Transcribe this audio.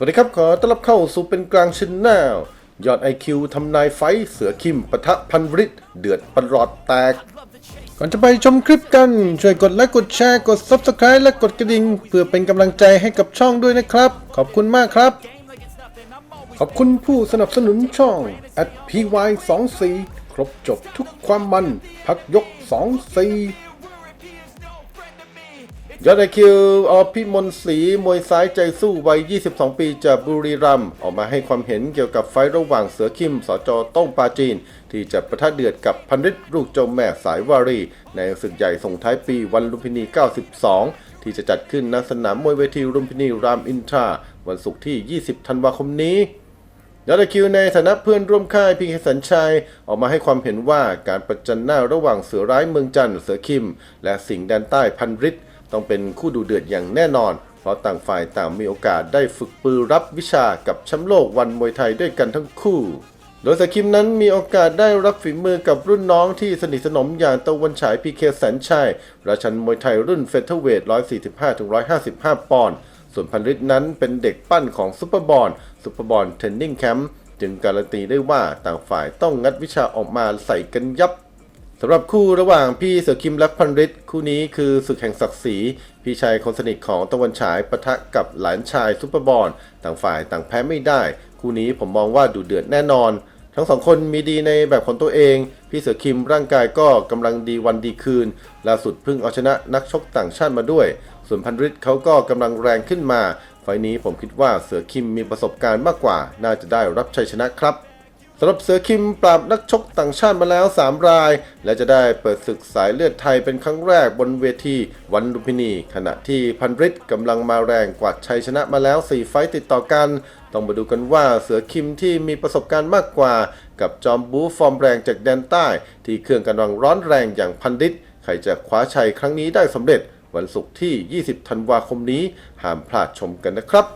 สวัสดีครับ ขอต้อนรับเข้าสู่เป็นกลางชินแนลยอด IQ ทำนายไฟเสือคิมปะทะพันริตเดือดประหลอดแตก ก่อนจะไปชมคลิปกัน ช่วยกดไลค์กดแชร์กด Subscribe และกดกระดิ่ง เพื่อเป็นกำลังใจให้กับช่องด้วยนะครับ ขอบคุณมากครับ ขอบคุณผู้สนับสนุนช่อง at @py24 ครบจบทุกความมัน พักยก 24 ยอดไอคิวอพิมลศรีมวยซ้ายใจสู้วัย 22 ปีจากบุรีรัมย์ออกมาให้ความเห็นเกี่ยวกับไฟระหว่างเสือคิมสจต้งปาจีน ที่จะประทะเดือดกับพันริตลูกเจ้าแม่สายวารี ในศึกใหญ่ส่งท้ายปีวันลุมพินี 92 ที่จะจัดขึ้นณสนามมวยเวทีลุมพินีรามอินทราวันศุกร์ที่ 20 ธันวาคมนี้ยอดคิวในฐานะเพื่อนร่วมค่ายพีเคสัญชัย ออกมาให้ความเห็นว่าการประจันหน้าระหว่างเสือร้ายเมืองจันทร์เสือคิม และสิงห์แดนใต้พันริต ต้องเป็นคู่ดูเดือดอย่างแน่นอน เพราะต่างฝ่ายต่างมีโอกาสได้ฝึกปือรับวิชากับแชมป์โลกวันมวยไทยด้วยกันทั้งคู่ โดยสือคิมนั้นมีโอกาสได้รับฝีมือกับรุ่นน้องที่สนิทสนมอย่างตะวันฉายพีเคแสนชัยราชันมวยไทยรุ่นเฟเธอร์เวท 145-155 ปอนด์ ส่วนพันริตนั้นเป็นเด็กปั้นของซุปเปอร์บอลซุปเปอร์บอลเทรนนิ่งแคมป์จึงการันตีได้ว่าต่างฝ่ายต้องงัดวิชาออกมาใส่กันยับ สำหรับคู่ระหว่างพี่เสือคิมและพันริตคู่นี้คือศึกแห่งศักดิ์ศรีพี่ชายคนสนิทของตะวันฉายปะทะกับหลานชายซุปเปอร์บอลต่างฝ่ายต่างแพ้ไม่ได้ คู่นี้ผมมองว่าดูเดือดแน่นอน ทั้งสองคนมีดีในแบบของตัวเอง พี่เสือคิมร่างกายก็กำลังดีวันดีคืนล่าสุดเพิ่งเอาชนะนักชกต่างชาติมาด้วย ส่วนพันริตเขาก็กำลังแรงขึ้นมา ไฟล์นี้ผมคิดว่าเสือคิมมีประสบการณ์มากกว่า น่าจะได้รับชัยชนะครับ สำหรับเสือคิมปราบนักชกต่างชาติมาแล้ว 3 ราย และจะได้เปิดศึกสายเลือดไทยเป็นครั้งแรกบนเวทีวันลุมพินี ขณะที่พันริตกำลังมาแรงกวาดชัยชนะมาแล้ว 4 ไฟต์ติดต่อกัน ต้องมาดูกันว่าเสือคิมที่มีประสบการณ์มากกว่า กับจอมบูฟอร์มแรงจากแดนใต้ ที่เครื่องกำลังร้อนแรงอย่างพันริตใครจะคว้าชัยครั้งนี้ได้สำเร็จ วันศุกร์ที่ 20 ธันวาคมนี้ห้ามพลาดชมกันนะครับ